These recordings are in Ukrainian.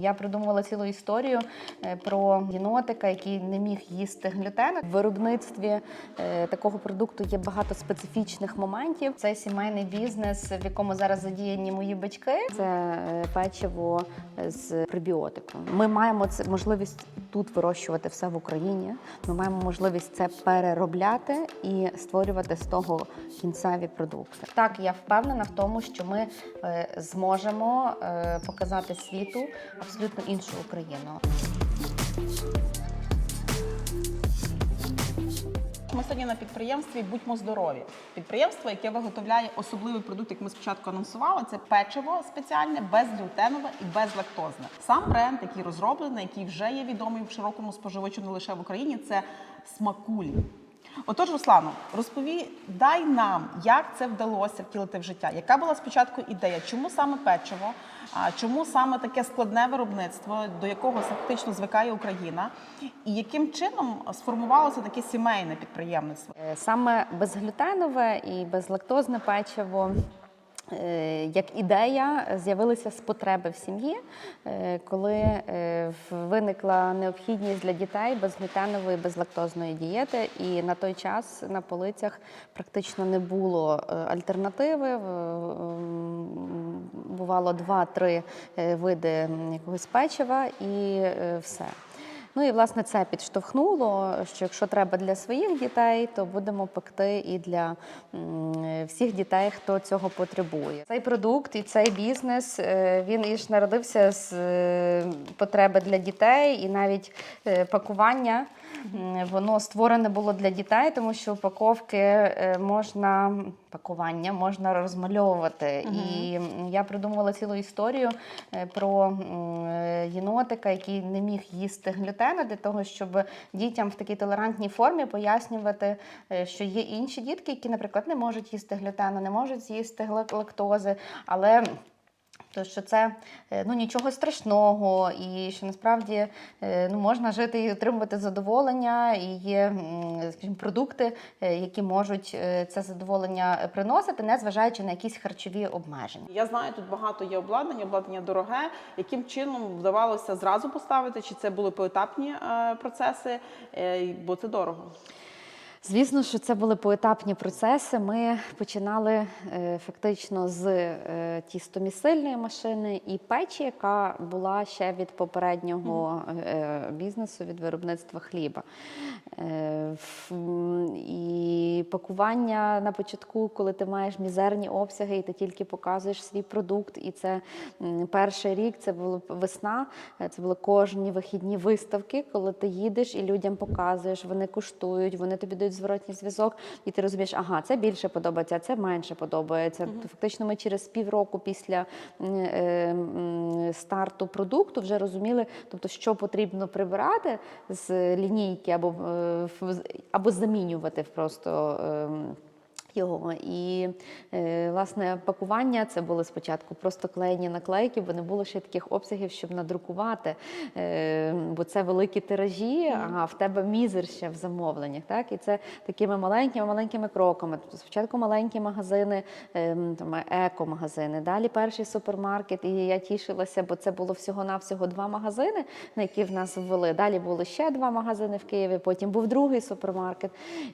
Я придумувала цілу історію е, про єнотика, який не міг їсти глютен. В виробництві е, такого продукту є багато специфічних моментів. Це сімейний бізнес, в якому зараз задіяні мої батьки. Це е, печиво з пребіотиком. Ми маємо це можливість тут вирощувати все в Україні. Ми маємо можливість це переробляти і створювати з того кінцеві продукти. Так, я впевнена в тому, що ми зможемо показати світу абсолютно іншу Україну. Ми сьогодні на підприємстві Будьмо здорові. Підприємство, яке виготовляє особливий продукт, як ми спочатку анонсували, це печиво спеціальне, безглютенове і безлактозне. Сам бренд, який розроблений, який вже є відомий в широкому споживачу не лише в Україні, це смакулі. Отож, Руслано, розповідай нам, як це вдалося втілити в життя. Яка була спочатку ідея? Чому саме печиво? Чому саме таке складне виробництво, до якого фактично звикає Україна? І яким чином сформувалося таке сімейне підприємництво? Е, Саме безглютенове і безлактозне печиво. Е, Як ідея з'явилися з потреби в сім'ї, е, коли е, виникла необхідність для дітей безглютенової, безлактозної дієти, і на той час на полицях практично не було альтернативи. Бувало два-три види якогось печива і все. Ну і власне це підштовхнуло, що якщо треба для своїх дітей, то будемо пекти і для всіх дітей, хто цього потребує. Цей продукт і цей бізнес е, він і ж народився з е, потреби для дітей, і навіть е, пакування воно створене було для дітей, тому що упаковки можна пакування можна розмальовувати. І я придумувала цілу історію про єнотика, який не міг їсти глютена, для того, щоб дітям в такій толерантній формі пояснювати, е, що є інші дітки, які, наприклад, не можуть їсти глютену, не можуть з'їсти лактози, але то що це е, ну нічого страшного, і що насправді е, ну можна жити і отримувати задоволення, і є скажімо, продукти, е, які можуть це задоволення приносити, не зважаючи на якісь харчові обмеження. Я знаю, тут багато є обладнання, обладнання дороге. Яким чином вдавалося зразу поставити? Чи це були поетапні процеси? Бо це дорого. Звісно, що це були поетапні процеси. Ми починали е, фактично з е, тістомісильної машини і печі, яка була ще від попереднього е, бізнесу, від виробництва хліба. І пакування на початку, коли ти маєш мізерні обсяги, і ти тільки показуєш свій продукт. І це перший рік, це була весна, це були кожні вихідні виставки, коли ти їдеш і людям показуєш, вони куштують, вони тобі дають зворотній зв'язок, і ти розумієш, ага, це більше подобається, а це менше подобається. То Фактично, ми через півроку після е, е, старту продукту вже розуміли, тобто, що потрібно прибирати з лінійки або, е, або замінювати просто. ем, його і е, власне пакування це були спочатку просто клеєні наклейки, бо не було ще таких обсягів, щоб надрукувати. Е, бо це великі тиражі, а в тебе мізер ще в замовленнях. Так і це такими маленькими маленькими кроками. Тобто спочатку маленькі магазини, е, там еко-магазини, далі перший супермаркет. І я тішилася, бо це було всього навсього два магазини, на які в нас ввели. Далі були ще два магазини в Києві. Потім був другий супермаркет.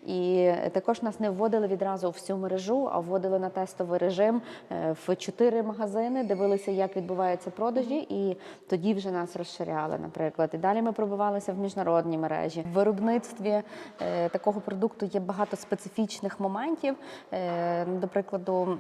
І також нас не вводили відразу в всю мережу, а вводили на тестовий режим е, в чотири магазини, дивилися, як відбуваються продажі, і тоді вже нас розширяли, наприклад. І далі ми пробивалися в міжнародні мережі. В виробництві е, такого продукту є багато специфічних моментів. Е, До прикладу,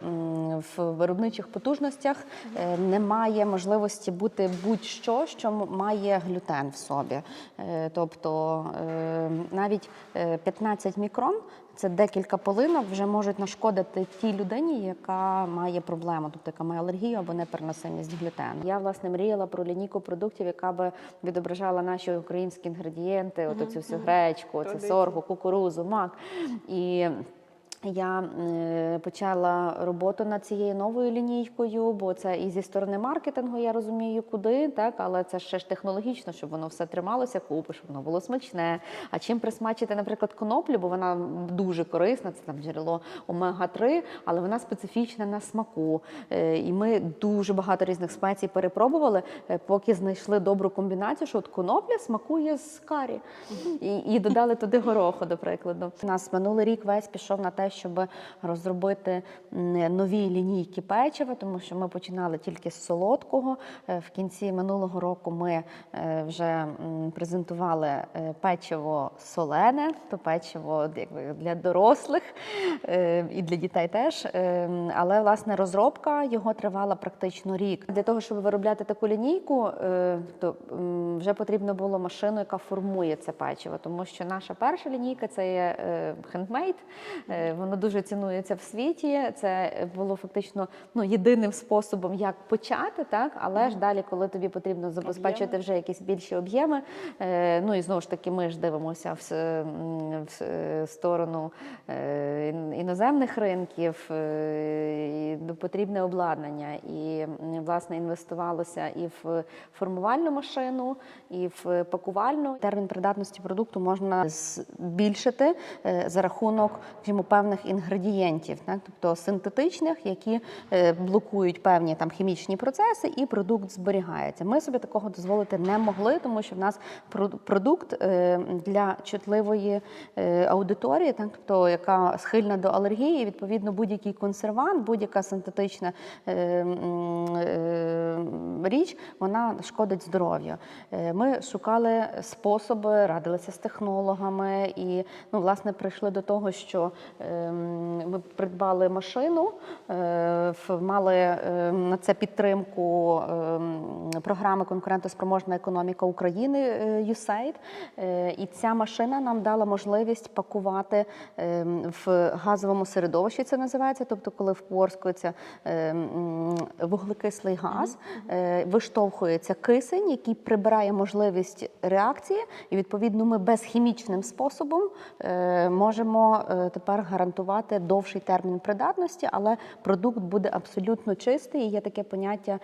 в виробничих потужностях е, немає можливості бути будь-що, що має глютен в собі. Е, Тобто е, навіть е, 15 мікрон. Це декілька полинок вже можуть нашкодити тій людині, яка має проблему, тобто яка має алергію або непереносимість глютену. Я власне мріяла про лінійку продуктів, яка би відображала наші українські інгредієнти, от цю всю гречку, це соргу, кукурузу, мак. І Я е, почала роботу над цією новою лінійкою, бо це і зі сторони маркетингу я розумію, куди, так, але це ще ж технологічно, щоб воно все трималося купи, щоб воно було смачне. А чим присмачити, наприклад, коноплю, бо вона дуже корисна, це там джерело омега-3, але вона специфічна на смаку. Е, І ми дуже багато різних спецій перепробували, е, поки знайшли добру комбінацію, що от конопля смакує з карі. І, і додали туди гороху, до прикладу. У нас минулий рік весь пішов на те, щоб розробити нові лінійки печива, тому що ми починали тільки з солодкого. Е, В кінці минулого року ми е, вже презентували е, печиво солене, то печиво для дорослих і для дітей теж. Але власне розробка його тривала практично рік. Для того, щоб виробляти таку лінійку, то вже потрібно було машину, яка формує це печиво, тому що наша перша лінійка це є хендмейд. Е, Воно дуже цінується в світі. Це було фактично ну, єдиним способом, як почати, так але ж далі, коли тобі потрібно забезпечити вже якісь більші об'єми. е, Ну і знову ж таки, ми ж дивимося в, в сторону е, іноземних ринків, е, і потрібне обладнання. І власне інвестувалося і в формувальну машину, і в пакувальну. Термін придатності продукту можна збільшити е, за рахунок скажімо, певних інгредієнтів, так? тобто синтетичних, які е, блокують певні там хімічні процеси, і продукт зберігається. Ми собі такого дозволити не могли, тому що в нас продукт е, для чутливої е, аудиторії, так? тобто яка схильна до алергії, відповідно, будь-який консервант, будь-яка синтетична річ, вона шкодить здоров'ю. Ми шукали способи, радилися з технологами і ну, власне прийшли до того, що ми придбали машину, е, мали ем, на це підтримку ем, програми Конкурентоспроможна економіка України е, USAID. Е, І ця машина нам дала можливість пакувати ем, в газовому середовищі. Це називається. Тобто, коли впорскується ем, вуглекислий газ, виштовхується кисень, який прибирає можливість реакції, і відповідно ми безхімічним способом можемо тепер гарантувати довший термін придатності, але продукт буде абсолютно чистий. І є таке поняття.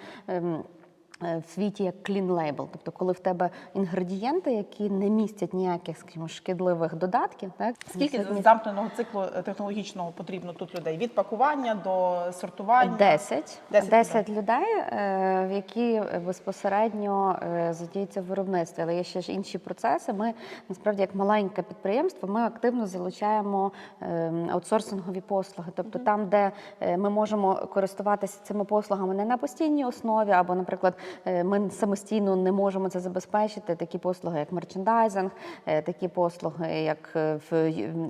Ем, е, В світі як clean label, тобто коли в тебе інгредієнти, які не містять ніяких, скажімо, шкідливих додатків, так Скільки замкненого циклу е, технологічного потрібно тут людей? Від пакування до сортування? 10. 10 10, людей, е, в які безпосередньо задіються в виробництві. Але є ще ж інші процеси. Ми насправді, як маленьке підприємство, ми активно залучаємо е, аутсорсингові послуги. Тобто там, де ми можемо користуватися цими послугами не на постійній основі, або, наприклад, ми самостійно не можемо це забезпечити. Такі послуги, як мерчендайзинг, е, такі послуги, як е,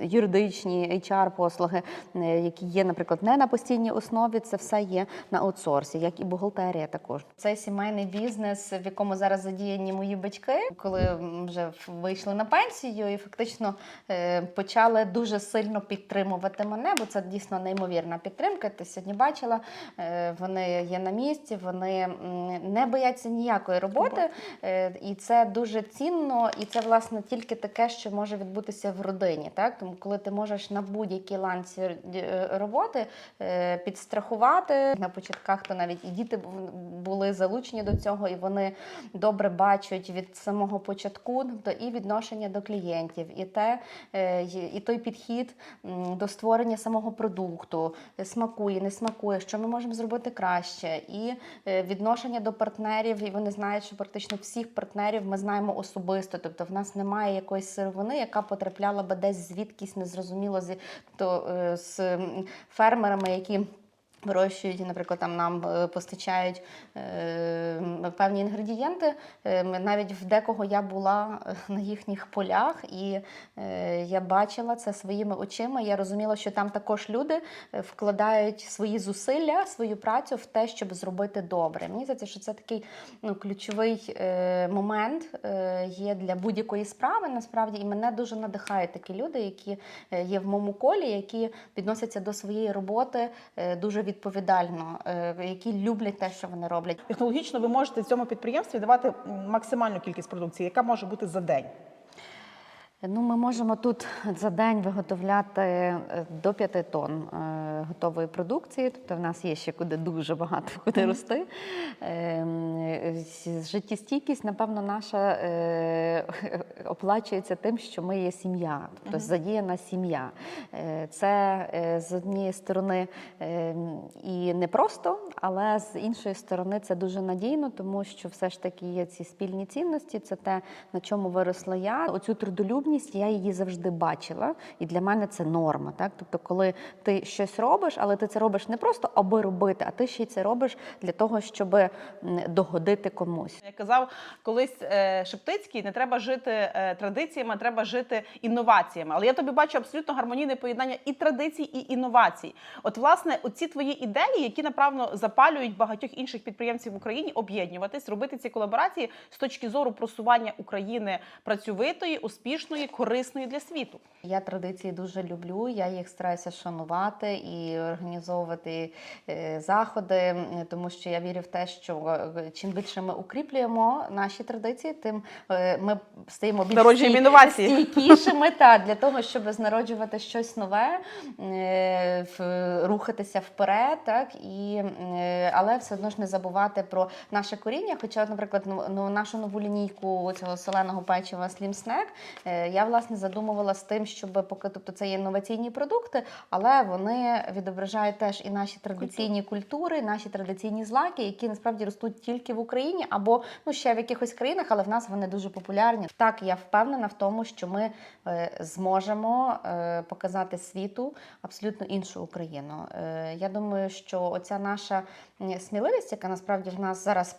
юридичні HR послуги, е, які є, наприклад, не на постійній основі. Це все є на аутсорсі, як і бухгалтерія. Також це сімейний бізнес, в якому зараз задіяні мої батьки, коли вже вийшли на пенсію, і фактично е, почали дуже сильно підтримувати мене, бо це дійсно неймовірна підтримка. Ти сьогодні бачила, е, вони є на місці, вони не бояться ніякої роботи, е, і це дуже цінно, і це власне тільки таке, що може відбутися в родині. Так тому, коли ти можеш на будь-якій ланці е, роботи е, підстрахувати на початках, то навіть і діти були залучені до цього, і вони добре бачать від самого початку, тобто і відношення до клієнтів, і те, і той підхід до створення самого продукту, смакує, не смакує, що ми можемо зробити краще, і відношення до партнерів. І вони знають, що практично всіх партнерів ми знаємо особисто. Тобто, в нас немає якоїсь сировини, яка потрапляла би десь звідкись незрозуміло зі то е, з фермерами, які. Вирощують, наприклад, там нам е, постачають е, певні інгредієнти. Е, навіть в декого я була е, на їхніх полях, і е, я бачила це своїми очима. Я розуміла, що там також люди е, вкладають свої зусилля, свою працю в те, щоб зробити добре. Мені здається, що це такий ну, ключовий е, момент е, є для будь-якої справи. Насправді, і мене дуже надихають такі люди, які є в моєму колі, які відносяться до своєї роботи е, дуже відповідально, е, які люблять те, що вони роблять. Технологічно ви можете цьому підприємстві давати максимальну кількість продукції, яка може бути за день. Ну, ми можемо тут за день виготовляти е, до 5 тонн е, готової продукції. Тобто в нас є ще куди дуже багато куди рости. Ем, Життєстійкість, напевно, наша е, оплачується тим, що ми є сім'я, тобто задіяна сім'я. Це з однієї сторони ем, і непросто, але з іншої сторони це дуже надійно, тому що все ж таки є ці спільні цінності. Це те, на чому виросла я. Оцю трудолюбність я її завжди бачила, і для мене це норма. Так, тобто, коли ти щось робиш, але ти це робиш не просто аби робити, а ти ще й це робиш для того, щоб догодити комусь. Як казав колись е, Шептицький, не треба жити е, традиціями, треба жити інноваціями. Але я тобі бачу абсолютно гармонійне поєднання і традицій, і інновацій. От, власне, оці твої ідеї, які направно запалюють багатьох інших підприємців в Україні, об'єднуватись, робити ці колаборації з точки зору просування України працьовитої, успішної, корисної для світу. Я традиції дуже люблю. Я їх стараюся шанувати і організовувати е, заходи, тому що я вірю в те, що е, чим більше ми укріплюємо наші традиції, тим е, ми стаємо більш стійкішими та для того, щоб знароджувати щось нове, рухатися вперед, так і але все одно ж не забувати про наше коріння. Хоча, наприклад, ну, ну, нашу нову лінійку цього соленого печива Slim Snack я власне задумувала з тим, щоб поки тобто це є інноваційні продукти, але вони відображають теж і наші традиційні культури, наші традиційні злаки, які насправді ростуть тільки в Україні або ну ще в якихось країнах, але в нас вони дуже популярні. Так, я впевнена в тому, що ми е, зможемо е, показати світу абсолютно іншу Україну. Е, я думаю, що оця наша сміливість, яка насправді в нас зараз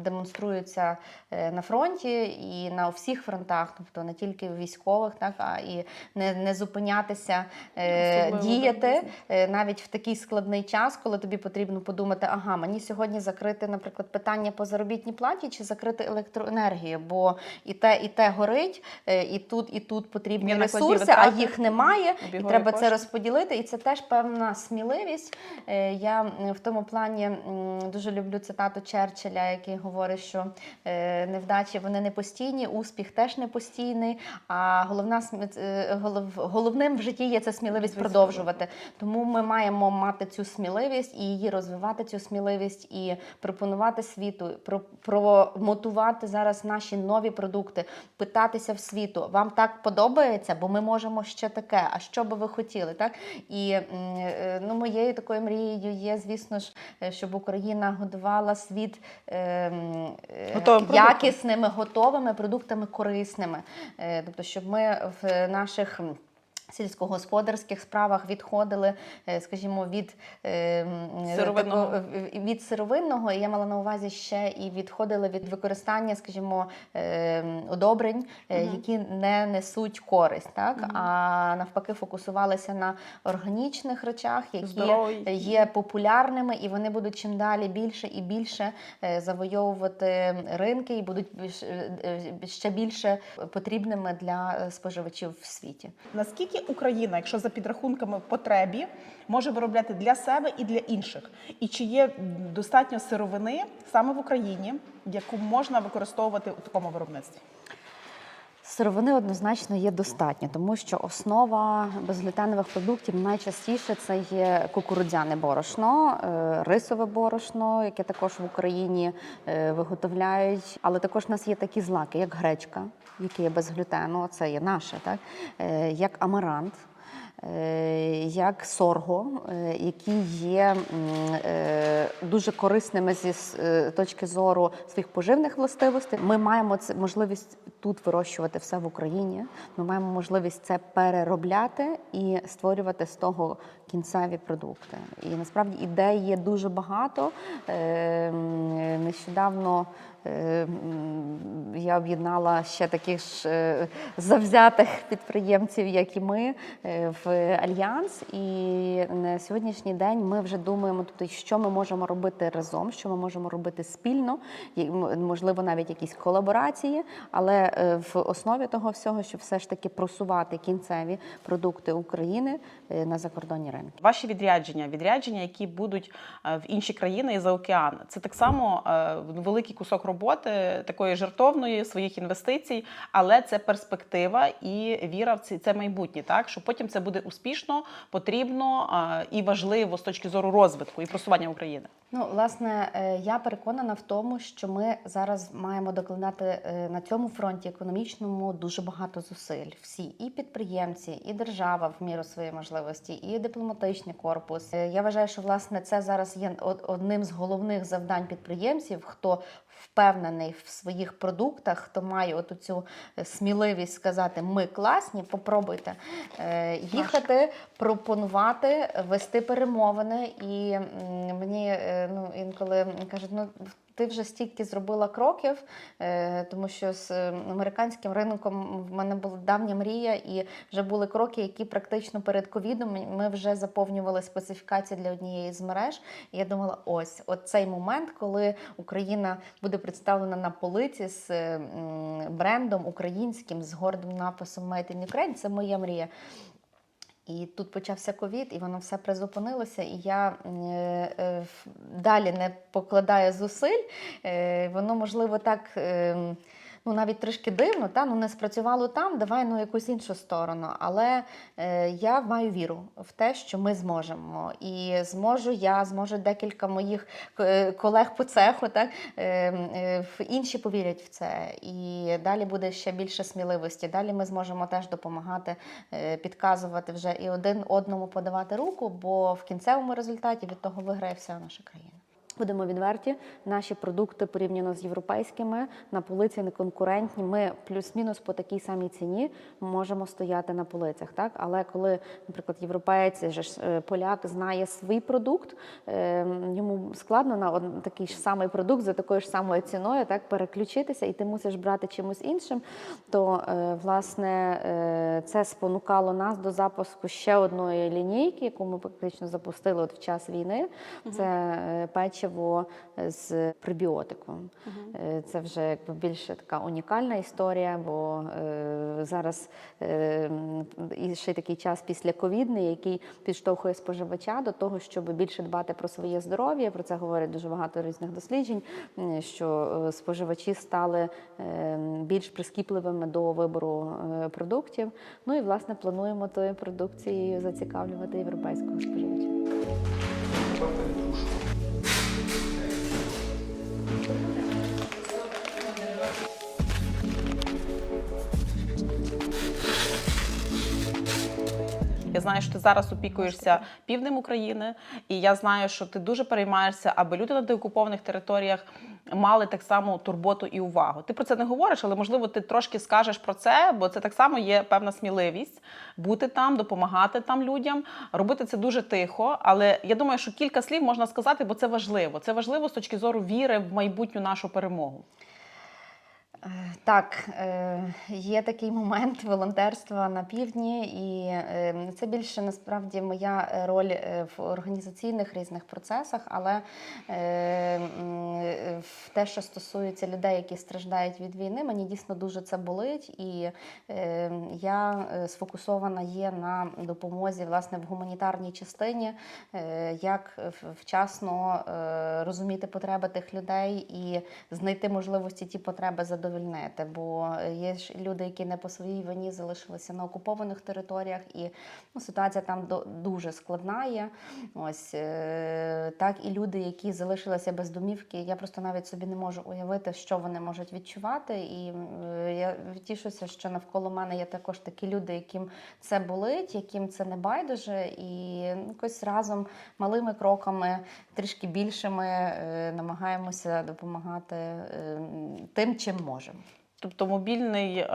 демонструється на фронті і на всіх фронтах, тобто не тільки в військових, так а і не, не зупинятися, е, діяти е, навіть в такий складний час, коли тобі потрібно подумати, ага, мені сьогодні закрити, наприклад, питання по заробітній платі чи закрити електроенергію, бо і те, і те горить, е, і тут, і тут потрібні Є ресурси, а їх немає, і треба кошти. це розподілити. І це теж певна сміливість. Е, Я в тому плані дуже люблю цитату Черчилля, який говорить, що е, невдачі вони не постійні, успіх теж не постійний. А головна е, головним в житті є це сміливість продовжувати. Тому ми маємо мати цю сміливість і її розвивати, цю сміливість і пропонувати світу, про, промотувати зараз наші нові продукти, питатися в світу. Вам так подобається, бо ми можемо ще таке. А що би ви хотіли? Так і е, ну, моєю такою мрією є, звісно ж, е, щоб Україна годувала світ е, е, якісними, готовими продуктами, корисними. Тобто, щоб ми в наших. Сільськогосподарських справах відходили, е, скажімо, від е, Сировинного. такого, від сировинного, і я мала на увазі ще і відходили від використання, скажімо, е, м, удобрень, е, які не несуть користь, так а навпаки, фокусувалися на органічних речах, які Здорові. є популярними, і вони будуть чим далі більше і більше завойовувати ринки і будуть ще більше потрібними для споживачів в світі. Наскільки Україна, якщо за підрахунками в потребі, може виробляти для себе і для інших? І чи є достатньо сировини саме в Україні, яку можна використовувати у такому виробництві? Сировини однозначно є достатньо, тому що основа безглютенових продуктів найчастіше це є кукурудзяне борошно, е, рисове борошно, яке також в Україні е, виготовляють. Але також у нас є такі злаки, як гречка, які є без глютену, це є наше, так е, як амарант. Е, Як сорго, е, які є е, дуже корисними зі точки зору своїх поживних властивостей. Ми маємо це можливість тут вирощувати все в Україні. Ми маємо можливість це переробляти і створювати з того кінцеві продукти. І насправді ідей є дуже багато. Е, Нещодавно е, я об'єднала ще таких ж е, завзятих підприємців, як і ми, в альянс, і на сьогоднішній день ми вже думаємо, тобто, що ми можемо робити разом, що ми можемо робити спільно, можливо, навіть якісь колаборації, але в основі того всього, щоб все ж таки просувати кінцеві продукти України на закордонні ринки. Ваші відрядження, відрядження, які будуть е, в інші країни і за океан, це так само е, великий кусок роботи, такої жертовної своїх інвестицій, але це перспектива і віра в це, це майбутнє. Так що потім це буде успішно, потрібно е, і важливо з точки зору розвитку і просування України. Ну, власне, я переконана в тому, що ми зараз маємо докладати на цьому фронті економічному дуже багато зусиль. Всі і підприємці, і держава в міру своєї можливості, і дипломатичний корпус. Е, Я вважаю, що власне це зараз є одним з головних завдань підприємців, хто впевнений в своїх продуктах, хто має оту цю е, сміливість сказати Ми класні, попробуйте Е, їхати, пропонувати, вести перемовини. І мені ну, інколи кажуть, ну ти вже стільки зробила кроків, е, тому що з е, американським ринком в мене була давня мрія, і вже були кроки, які практично перед ковідом ми вже заповнювали специфікації для однієї з мереж. І я думала, ось от цей момент, коли Україна буде представлена на полиці з брендом українським, з гордим написом Made in Ukraine, це моя мрія. І тут почався ковід, і воно все призупинилося. І я е, е, далі не покладаю зусиль. Е, воно можливо так. Е, Ну, навіть трішки дивно, та ну не спрацювало там, давай ну якусь іншу сторону. Але е, я маю віру в те, що ми зможемо. І зможу я, зможу декілька моїх е, колег по цеху, так е, е, інші повірять в це. І далі буде ще більше сміливості. Далі ми зможемо теж допомагати е, підказувати вже і один одному подавати руку, бо в кінцевому результаті від того виграє вся наша країна. Будемо відверті, наші продукти порівняно з європейськими на полиці не конкурентні. Ми плюс-мінус по такій самій ціні можемо стояти на полицях. Так, але коли, наприклад, європеєць, же ж, е, поляк знає свій продукт, е, йому складно на такий ж самий продукт за такою ж самою ціною, так переключитися, і ти мусиш брати чимось іншим. То е, власне це спонукало нас до запуску ще одної лінійки, яку ми практично запустили от в час війни. Це е, печиво з пребіотиком. Е, Це вже якби більше така унікальна історія, бо е, зараз е, і ще такий час після ковідний, який підштовхує споживача до того, щоб більше дбати про своє здоров'я. Про це говорять дуже багато різних досліджень, що е, споживачі стали е, більш прискіпливими до вибору е, продуктів. Ну і власне плануємо тою продукцією зацікавлювати європейського споживача. Yeah. Я знаю, що ти зараз опікуєшся півднем України, і я знаю, що ти дуже переймаєшся, аби люди на деокупованих територіях мали так само турботу і увагу. Ти про це не говориш, але можливо ти трошки скажеш про це, бо це так само є певна сміливість бути там, допомагати там людям, робити це дуже тихо. Але я думаю, що кілька слів можна сказати, бо це важливо. Це важливо з точки зору віри в майбутню нашу перемогу. Е, Так, е, є такий момент волонтерства на півдні, і е, це більше насправді моя роль в організаційних різних процесах, але в те, що стосується людей, які страждають від війни, мені дійсно дуже це болить, і я сфокусована є на допомозі власне в гуманітарній частині, як вчасно розуміти потреби тих людей і знайти можливості ті потреби задовольнити. Бо є ж люди, які не по своїй вині залишилися на окупованих територіях, і ну, ситуація там дуже складна є. Ось е, так і люди, які залишилися без домівки. Я просто навіть собі не можу уявити, що вони можуть відчувати. І е, я тішуся, що навколо мене є також такі люди, яким це болить, яким це не байдуже, і ну, якось разом малими кроками, трішки більшими, е, намагаємося допомагати тим, чим можемо. Тобто мобільний е,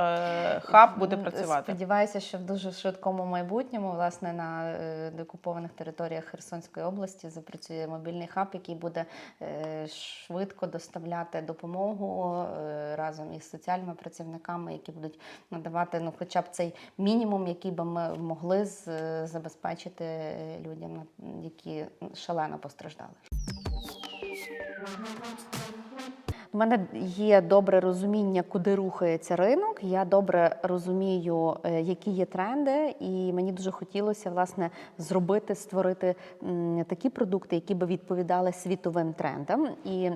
хаб буде працювати. Сподіваюся, що в дуже швидкому майбутньому, власне, на е, деокупованих територіях Херсонської області запрацює мобільний хаб, який буде е, швидко доставляти допомогу е, разом із соціальними працівниками, які будуть надавати ну, хоча б цей мінімум, який би ми могли з- е, забезпечити людям, які шалено постраждали. У мене є добре розуміння, куди рухається ринок. Я добре розумію, е, які є тренди, і мені дуже хотілося власне зробити, створити такі продукти, які би відповідали світовим трендам. І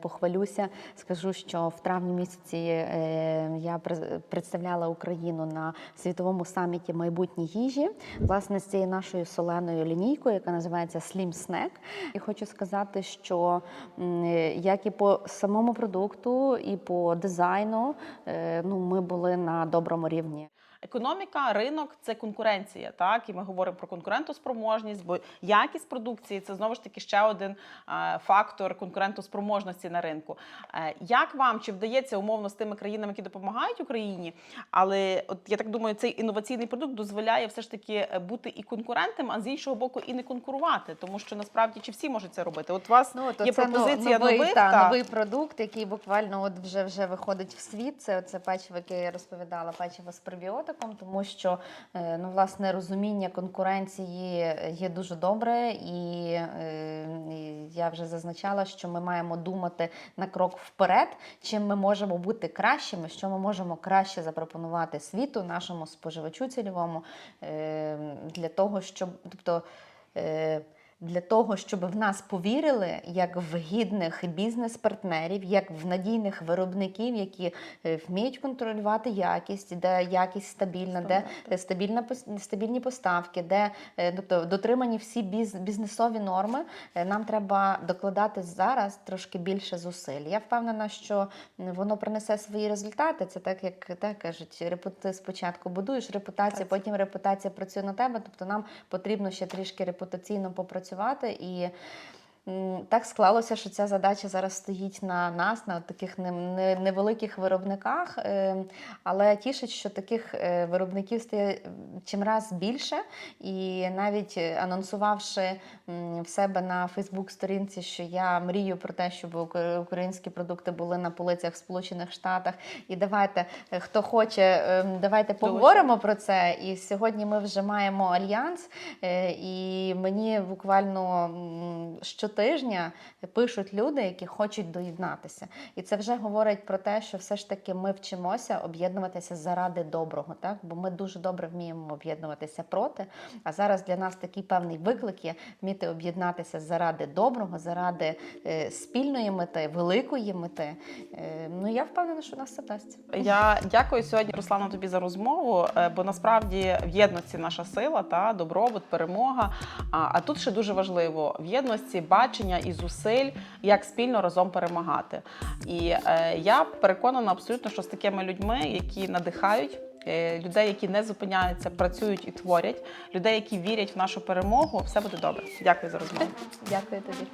Похвалюся, скажу, що в травні місяці е, я представляла Україну на світовому саміті майбутній їжі, власне, з цією нашою соленою лінійкою, яка називається Slim Snack. І хочу сказати, що е, як і по самому продукту, і по дизайну, е, ну, ми були на доброму рівні. Економіка, ринок це конкуренція, так і ми говоримо про конкурентоспроможність, бо якість продукції це знову ж таки ще один е, фактор конкурентоспроможності на ринку. Е, як вам чи вдається умовно з тими країнами, які допомагають Україні? Але от я так думаю, цей інноваційний продукт дозволяє все ж таки е, бути і конкурентом, а з іншого боку, і не конкурувати, тому що насправді чи всі можуть це робити? От у вас то є це ну, пропозиція новий, нових та, та, новий продукт, який буквально от вже вже виходить в світ. Це це печиво, яке я розповідала, печиво з пребіотиком, тому що е, ну власне розуміння конкуренції є дуже добре, і, е, я вже зазначала, що ми маємо думати на крок вперед, чим ми можемо бути кращими, що ми можемо краще запропонувати світу, нашому споживачу цільовому е, для того, щоб тобто. Для того, щоб в нас повірили як в гідних бізнес-партнерів, як в надійних виробників, які е, вміють контролювати якість, де якість стабільна, де е, стабільна стабільні поставки, де е, тобто дотримані всі біз, бізнесові норми. Нам треба докладати зараз трошки більше зусиль. Я впевнена, що воно принесе свої результати. Це так, як так кажуть, репу- ти спочатку будуєш репутацію, потім репутація працює на тебе. Тобто нам потрібно ще трішки репутаційно попрацювати і. Так склалося, що ця задача зараз стоїть на нас, на таких не- не- невеликих виробниках. е, Але тішить, що таких е, виробників стає чимраз більше. І навіть е, анонсувавши в себе на Фейсбук-сторінці, що я мрію про те, щоб українські продукти були на полицях в Сполучених Штатах. І давайте, е, хто хоче, е, давайте поговоримо про це. І сьогодні ми вже маємо альянс, е, і мені буквально м, щотижня пишуть люди, які хочуть доєднатися. І це вже говорить про те, що все ж таки ми вчимося об'єднуватися заради доброго, так бо ми дуже добре вміємо об'єднуватися проти. А зараз для нас такий певний виклик є вміти об'єднатися заради доброго, заради е, спільної мети, великої мети. Е, ну я впевнена, що нас це вдасться. Я дякую сьогодні, Руслана, тобі за розмову. е, Бо насправді в єдності наша сила, та добробут, перемога. А, а тут ще дуже важливо в єдності бачення і зусиль, як спільно разом перемагати. І е, я переконана абсолютно, що з такими людьми, які надихають. е, Людей, які не зупиняються, працюють і творять, людей, які вірять в нашу перемогу, все буде добре. Дякую за розмову. Дякую тобі.